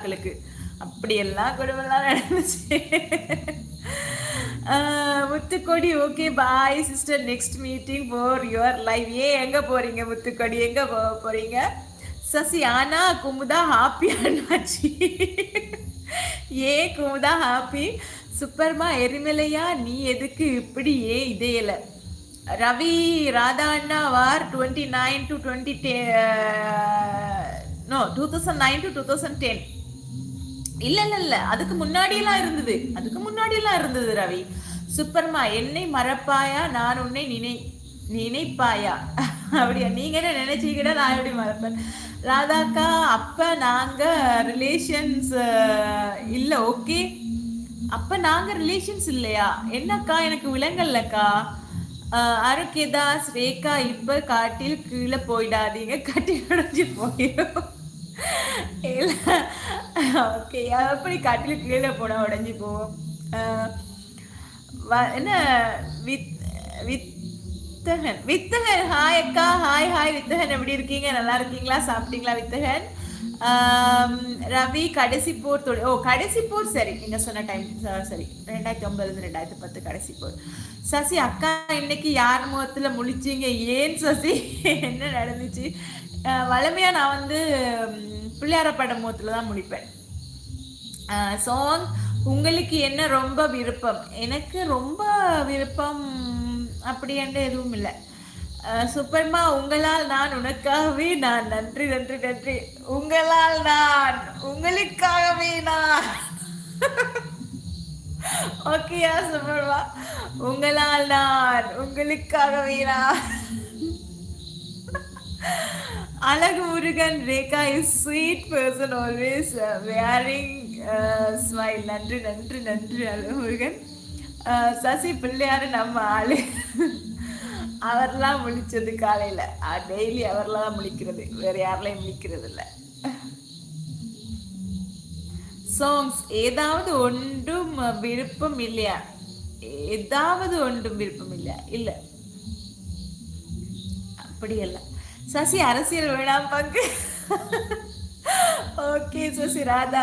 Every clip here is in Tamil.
மக்களுக்கு. அப்படியெல்லாம் குடும்பம்லாம் நடந்துச்சு. ஆஹ் Muthukodi okay bye sister next meeting for your live ஏன் எங்க போறீங்க முத்துக்கொடி? எங்க போக போறீங்க? சசி ஆனா குமுதா ஹாப்பி அண்ணாச்சி. ஏ குமுதா ஹாப்பி சூப்பர்மா எரிமலையா? நீ எதுக்கு இப்படி ஏ இதேல ரவி ராதா அண்ணா வார் twenty nine to twenty no two thousand nine to two thousand ten இல்ல இல்ல இல்ல அதுக்கு முன்னாடி எல்லாம் இருந்தது. அதுக்கு முன்னாடி எல்லாம் இருந்தது ரவி. சூப்பர்மா என்னை மறப்பாயா? நான் உன்னை நினை நினைப்பாயா? அப்படியா? நீங்க என்ன நினைச்சீங்கன்னா நான் எப்படி மறப்பேன்? ராதாக்கா அப்ப நாங்க ரிலேஷன்ஸ் இல்ல ஓகே. அப்ப நாங்க ரிலேஷன்ஸ் இல்லையா? என்னக்கா? எனக்கு விலங்கல்லக்கா. அருகேதாஸ் ரேகா இப்ப காட்டில் கீழே போயிடாதீங்க. கட்டி உடஞ்சி போயிடும் ஓகே எப்படி காட்டில் கீழே போனா உடஞ்சி போவோம் வ- என்ன வித் வித்தகன். வித்தகன் ஹாய் அக்கா ஹாய் ஹாய் வித்தகன். எப்படி இருக்கீங்க? நல்லா இருக்கீங்களா? சாப்பிட்டீங்களா வித்தகன்? ரவி கடைசி போர் தொழில் ஓ கடைசி போர் சரி நீங்க சொன்ன டைம் சரி. ரெண்டாயிரத்தி ஒன்பதுல ரெண்டாயிரத்தி பத்து கடைசி போர். சசி அக்கா இன்னைக்கு யார் முகத்துல முழிச்சீங்க? ஏன் சசி? என்ன நடந்துச்சு? அஹ், நான் வந்து ம், பிள்ளையார படம் தான் முடிப்பேன். சாங் உங்களுக்கு என்ன ரொம்ப விருப்பம்? எனக்கு ரொம்ப விருப்பம் அப்படின்ட்டு எதுவும் இல்லை. சூப்பர்மா உங்களால் நான் உனக்காகவே நான் நன்றி நன்றி நன்றி. உங்களால் நான் உங்களுக்காகவே நான். ஓகேயா சூப்பர்மா? உங்களால் நான் உங்களுக்காகவே நான். Azhagu uh, uh, Murugan Rekha is sweet person always wearing smile நன்றி நன்றி நன்றி அழகு முருகன். சசி பிள்ளையார் நம்ம ஆளு. அவர்லாம் முழிச்சது காலையில். டெய்லி அவர்லாம் தான் முழிக்கிறது. வேற யாரெல்லாம் முடிக்கிறது இல்லை. சாங்ஸ் ஏதாவது ஒன்றும் விருப்பம் இல்லையா? ஏதாவது ஒன்றும் விருப்பம் இல்லையா? இல்லை. அப்படியெல்லாம் சசி அரசியல் வேணாம் பங்கு. ஓகே சசி ராதா.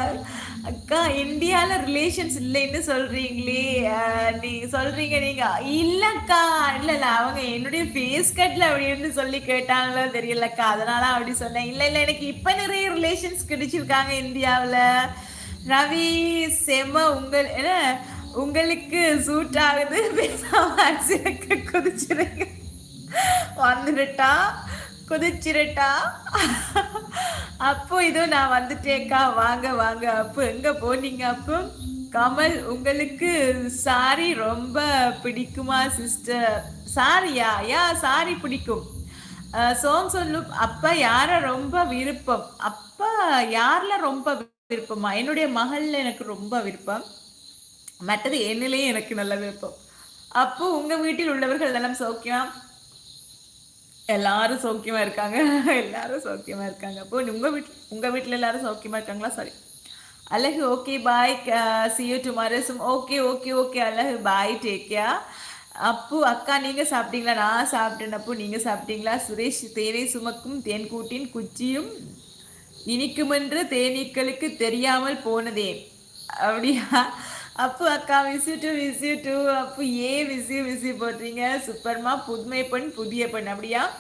அக்கா இந்தியால ரிலேஷன்ஸ் இல்லைன்னு சொல்றீங்களே. நீங்க சொல்றீங்க நீங்க இல்லக்கா. இல்ல இல்ல அவங்க என்னுடைய ஃபேஸ் கட்ல அப்படின்னு சொல்லி கேட்டாங்களோ தெரியலக்கா. அதனால அப்படி சொன்னேன். இல்ல இல்ல எனக்கு இப்ப நிறைய ரிலேஷன்ஸ் கிடைச்சிருக்காங்க இந்தியாவில. ரவி செம உங்கள் என்ன உங்களுக்கு சூட் ஆகுது. பேசாம குதிச்சிருங்க. வந்துட்டா குதிச்சிரட்டா? அப்போ இதோ நான் வந்துட்டேக்கா வாங்க வாங்க. அப்போ எங்க போனீங்க அப்போ? கமல் உங்களுக்கு சாரி ரொம்ப பிடிக்குமா சிஸ்டர் சாரியா யா சாரி பிடிக்கும். சோங் சொல்லும். அப்பா யார ரொம்ப விருப்பம்? அப்பா யார்ல ரொம்ப விருப்பமா? என்னுடைய மகள்ல எனக்கு ரொம்ப விருப்பம். மற்றது என்னிலேயே எனக்கு நல்ல விருப்பம். அப்போ உங்க வீட்டில் உள்ளவர்கள் எல்லாம் சௌக்கியம்? எல்லாரும் சௌக்கியமா இருக்காங்க. எல்லாரும் சௌக்கியமா இருக்காங்க. அப்போ உங்க வீட்ல உங்க வீட்டில் எல்லாரும் சௌக்கியமா இருக்காங்களா? Sorry Azhagu okay bye see you tomorrow okay okay okay Azhagu bye take care அப்பு அக்கா நீங்க சாப்பிட்டீங்களா? நான் சாப்பிட்டேன் அப்போ நீங்க சாப்பிட்டீங்களா? சுரேஷ் தேனை சுமக்கும் தேன்கூட்டின் குச்சியும் இனிக்குமென்று தேனீக்களுக்கு தெரியாமல் போனதே. அப்படியா? அப்பு அக்கா wish to wish you too அப்போ ஏன் விஸ் யூ போடுறீங்க? சூப்பர்மா புதுமை பெண் புதிய பெண் அப்படியா?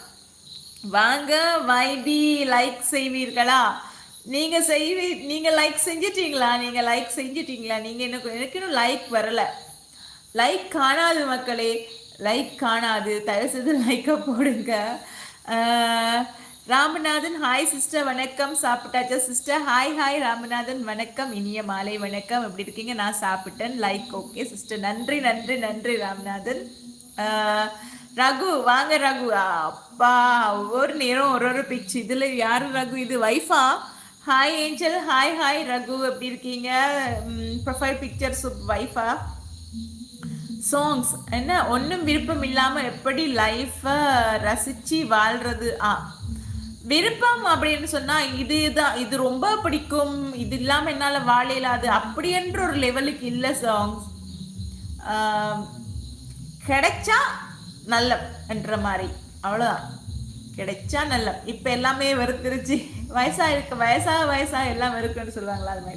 வாங்க வைபி லைக் செய்வீர்களா? நீங்கள் செய்வி நீங்கள் லைக் செஞ்சிட்டீங்களா? நீங்கள் லைக் செஞ்சிட்டீங்களா? நீங்கள் எனக்கு எனக்கு இன்னும் லைக் வரலை. லைக் காணாது மக்களே. லைக் காணாது. தயவு செய்து லைக்கை போடுங்க. ராமநாதன் ஹாய் சிஸ்டர் வணக்கம். சாப்பிட்டாச்சா சிஸ்டர் ஹாய் ஹாய் ராமநாதன் வணக்கம். இனிய மாலை வணக்கம். எப்படி இருக்கீங்க? நான் சாப்பிட்டேன். லைக் ஓகே சிஸ்டர் நன்றி நன்றி நன்றி ராமநாதன். ரகு வாங்க ரகு. அப்பா ஒவ்வொரு நேரம் ஒரு ஒரு பிக்ச் இதில் யார் ரகு? இது வைஃபா hi angel hi hi Raghu. எப்படி இருக்கீங்க? ப்ரொஃபைல் பிக்சர்ஸ் வைஃபா சாங்ஸ் என்ன? ஒன்றும் விருப்பம் இல்லாமல் எப்படி லைஃப்பை ரசித்து வாழ்கிறது ஆ விருப்பம் அப்படின்னு சொன்னா இதுதான் இது ரொம்ப பிடிக்கும். இது இல்லாம என்னால வாழ இயலாது. அப்படி என்ற ஒரு லெவலுக்கு இல்ல சாங்ஸ் கிடைச்சா நல்ல என்ற மாதிரி. அவ்வளவுதான். கிடைச்சா நல்ல இப்போ எல்லாமே வெறுத்துருச்சு. வயசாக இருக்கு வயசாக வயசாக எல்லாம் வெறுக்குன்னு சொல்லுவாங்களா அது மாதிரி.